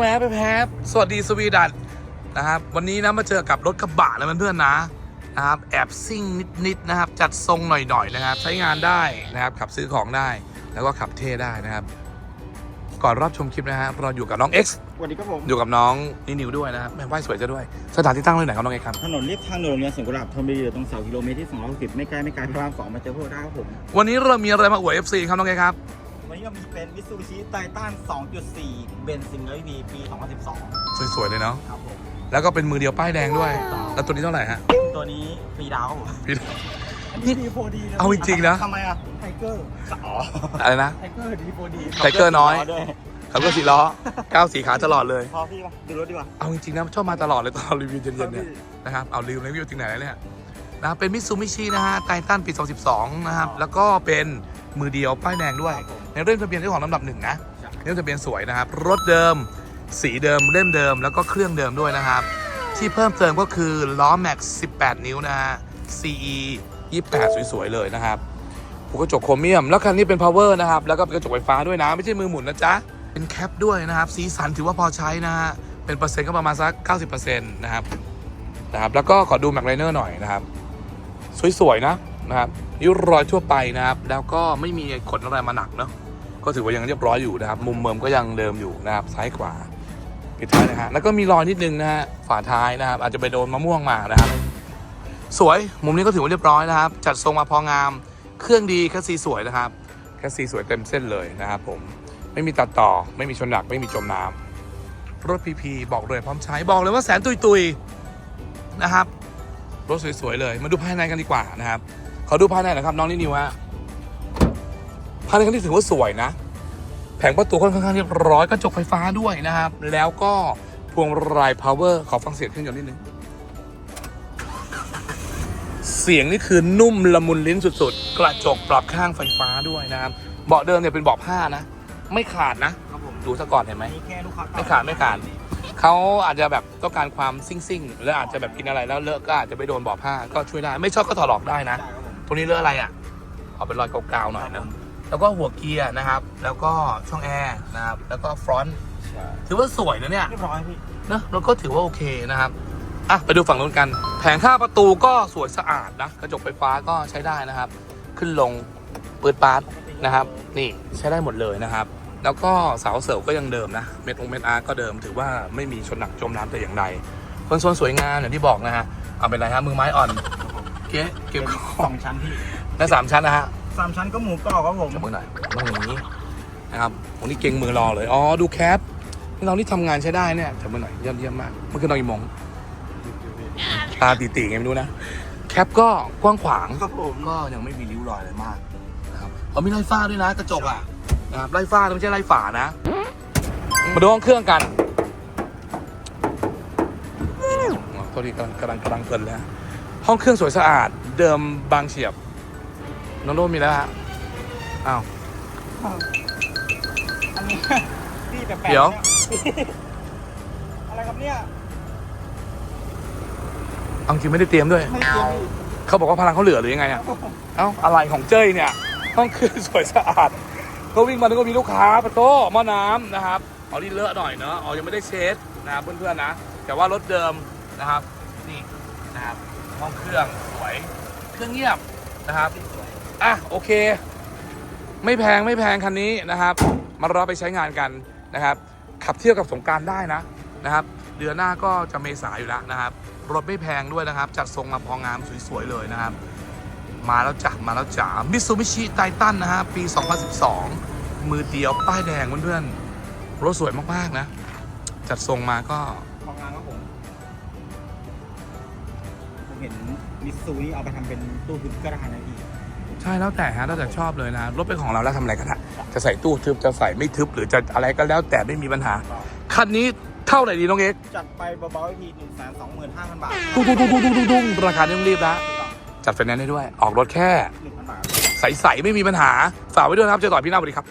แวบแพบสวัสดีสวีดัตนะครับ วันนี้นะมาเจอกับรถกระบะนะเพื่อนๆนะนะครับแอบซิ่งนิดๆนะครับ จัดทรงหน่อยๆนะครับ ใช้งานได้นะครับ ขับซื้อของได้แล้วก็ขับเท่ได้นะครับ ก่อนรับชมคลิปนะฮะเราอยู่กับน้อง X สวัสดีครับผม อยู่กับน้องนินิวด้วยนะครับแม่ว่ายสวยจะด้วย สถานที่ตั้งเลยไหนครับน้อง X ครับ ถนนเรียบทางด่วนโรงเรียนสวนกุหลาบธนบุรีตรงเสากิโลเมตรที่260ไม่ไกลไม่ไกลพระรามสองมาเจอพวกเราได้ครับผม วันนี้เรามีอะไรมาอวด FC ครับน้อง X ครับวันนี้ ก็มีเป็นมิ t ซูบิชิไททัน2.4 เบนซินเอวีปี 2012 สวยๆเลยเนาะครับผม แล้วก็เป็นมือเดียวป้ายแดงด้วย แล้วตัวนี้เท่าไหร่ฮะ ตัวนี้ฟรีดาวครับผมพี่อันนี้ดีโฟดีเอาจริงๆนะ ทำไมอะไทเกอร์อ๋ออะไรนะ ไทเกอร์ดีโฟดีไทเกอร์น้อย ด้วยขับรถสี่ล้อก้าวสีขาตลอดเลย พอพี่มาดูรถดีกว่า เอาจริงๆนะชอบมาตลอดเลยตอนรีวิวเย็นๆเนี่ยนะครับ เอาลืมเลยรีวิวถึงไหนแล้วเนี่ยนะครับเป็นมิ t ซู i ิชินะฮะไททันปี 2012 นะครับ แล้วก็เป็นมือเดียวป้ายแดงด้วย ในเรื่องทะเบียนที่ของลำดับหนึ่งนะเรื่องทะเบียนสวยนะครับ รถเดิม สีเดิมเล่มเดิมแล้วก็เครื่องเดิมด้วยนะครับ ที่เพิ่มเติมก็คือล้อแม็กซ์18 นิ้วนะฮะ CE 28 สวยๆเลยนะครับผูกกระจกโครเมียม แล้วคันนี้เป็น power นะครับ แล้วก็เป็นกระจกไฟฟ้าด้วยนะ ไม่ใช่มือหมุนนะจ๊ะ เป็นแคปด้วยนะครับ สีสันถือว่าพอใช้นะฮะ เป็นเปอร์เซ็นต์ก็ประมาณสัก 90%นะครับ นะครับ แล้วก็ขอดูแม็กไลเนอร์หน่อยนะครับ สวยๆนะนะครับนิ้วรอยทั่วไปนะครับ แล้วก็ไม่มีขนอะไรมาหนักเนาะ ก็ถือว่ายังเรียบร้อยอยู่นะครับ มุมเมิมก็ยังเดิมอยู่นะครับซ้ายขวาปิดท้ายนะฮะแล้วก็มีรอยนิดนึงนะฮะฝาท้ายนะครับ อาจจะไปโดนมะม่วงมานะครับ สวยมุมนี้ก็ถือว่าเรียบร้อยนะครับ จัดทรงมาพองาม เครื่องดีแค่ซีสวยนะครับแค่ซีสวยเต็มเส้นเลยนะครับผมไม่มีตัดต่อ ไม่มีชนหนักไม่มีจมน้ำรถพีพีบอกเลยพร้อมใช้บอกเลยว่าแสนตุยตุยนะครับรถสวยๆเลย มาดูภายในกันดีกว่านะครับ ขอดูภายในหน่อยครับน้องนินิวฮะ ภายในคันนี้ถือว่าสวยนะ แผงประตูค่อนข้างเรียบร้อยกระจกไฟฟ้าด้วยนะครับ แล้วก็พวงมาลัย power ขอฟังเสียงเครื่องยนต์นิดนึงเสียงนี่คือนุ่มละมุนลิ้นสุดๆ กระจกปรับข้างไฟฟ้าด้วยนะครับเบาะเดิมเนี่ยเป็นเบาะผ้านะ ไม่ขาดนะครับผมดูซะก่อนเห็นไหมอันนี้แค่ลูกค้าไม่ขาดไม่ขาดเขาอาจจะแบบต้องการความซิ่งๆหรืออาจจะแบบกินอะไรแล้วเลอะก็อาจจะไปโดนเบาะผ้าก็ช่วยได้ ไม่ชอบก็ถอดออกได้นะใช่ครับผมตรงนี้เลอะอะไรอะเอาเป็นรอยกาวๆหน่อยนะ แล้วก็หัวเกียร์นะครับ แล้วก็ช่องแอร์นะครับ แล้วก็ฟรอนต์ใช่ถือว่าสวยนะเนี่ยเรียบร้อยพี่นะแล้วก็ถือว่าโอเคนะครับอะไปดูฝั่งนู้นกัน แผงข้างประตูก็สวยสะอาดนะกระจกไฟฟ้าก็ใช้ได้นะครับ ขึ้นลงเปิดปาร์ตนะครับ นี่ใช้ได้หมดเลยนะครับ แล้วก็เสาเสริมก็ยังเดิมนะเม็ดองเม็ดอาร์ก็เดิม ถือว่าไม่มีชนหนักจมน้ำแต่อย่างใดคอนโซลสวยงามอย่างที่บอกนะฮะเอาเป็นไรฮะมือไม้อ่อนเก๊เก็บขสอองงชั้นพี่และสามชั้นนะฮะ สามชั้นก็หมูกรอบครับผมจับมือหน่อยต้องอย่างนี้นะครับวันนี้เก่งมือรอเลย อ๋อ ดูแคปนี่เรานี่ทำงานใช้ได้เนี่ยจับมือหน่อยเยี่ยมเยี่ยมมากเมื่อคืนนอนกี่โมงตาตีๆไงไม่รู้นะ แคปก็กว้างขวางครับผมก็ยังไม่มีริ้วรอยอะไรมากนะครับเขามีไล่ฟ้าด้วยนะกระจกอะนะครับไล่ฟ้าไม่ใช่ไล่ฝานะ มาดูห้องเครื่องกันอ๋อโทษทีกำลังกำลังกำลังเพลินเลยฮะห้องเครื่องสวยสะอาดเดิมบางเฉียบ น้องโดมมีแล้วฮะอ้าว อันนี้ พี่แปลกๆเดี๋ยว นี่อะไรครับเนี่ยเอาจริงไม่ได้เตรียมด้วย ไม่เกี่ยวพี่เขาบอกว่าพลังเขาเหลือหรือยังไงอะเอ้าอะไรของเจ้ยเนี่ยห้องเครื่องสวยสะอาดก็วิ่งมาแล้วก็มีลูกค้าประโต้หม้อน้ำนะครับเอาที่เลอะหน่อยเนาะเอายังไม่ได้เช็ดนะครับเพื่อนๆนะ แต่ว่ารถเดิมนะครับนี่นะครับห้องเครื่องสวยเครื่องเงียบนะครับ อะโอเค ไม่แพงไม่แพงคันนี้นะครับ มารอไปใช้งานกันนะครับ ขับเที่ยวกับสงการได้นะนะครับ เดือนหน้าก็จะเมษาอยู่แล้วนะครับ รถไม่แพงด้วยนะครับ จัดทรงมาพองามสวยๆเลยนะครับ มาแล้วจ้ะมาแล้วจ้ามิ t ซู b ิชิไททันนะฮะปี 2012 มือเดียวป้ายแดงเพื่อนๆรถสวยมากๆนะ จัดทรงมาก็มองงานครับผมผมเห็นมิสซูนี่เอาไปทำเป็นตู้ทึบก็ได้นะพี่ ช่แล้วแต่ฮะแล้วแต่ชอบเลยนะรถเป็นของเราแล้วทำอะไรกันฮะจะใส่ตู้ทึบจะใส่ไม่ทึบหรือจะอะไรก็แล้วแต่ไม่มีปัญหาคันนี้เท่าไหร่ดีน้องเอ็กซ์จัดไปเบาๆอีกทีหนึ่งแสนสองหมื่นห้าพันบาทตุ้งตุ้งตุ้งตุ้งตุ้งตุ้งตุ้งราคาไม่ต้องรีบนะจัดไฟแนนซ์ได้ด้วย ออกรถแค่หนึ่งพันบาทใสๆไม่มีปัญหาฝากไว้ด้วยนะครับเจอต่อพี่หน้าสวัสดีครับ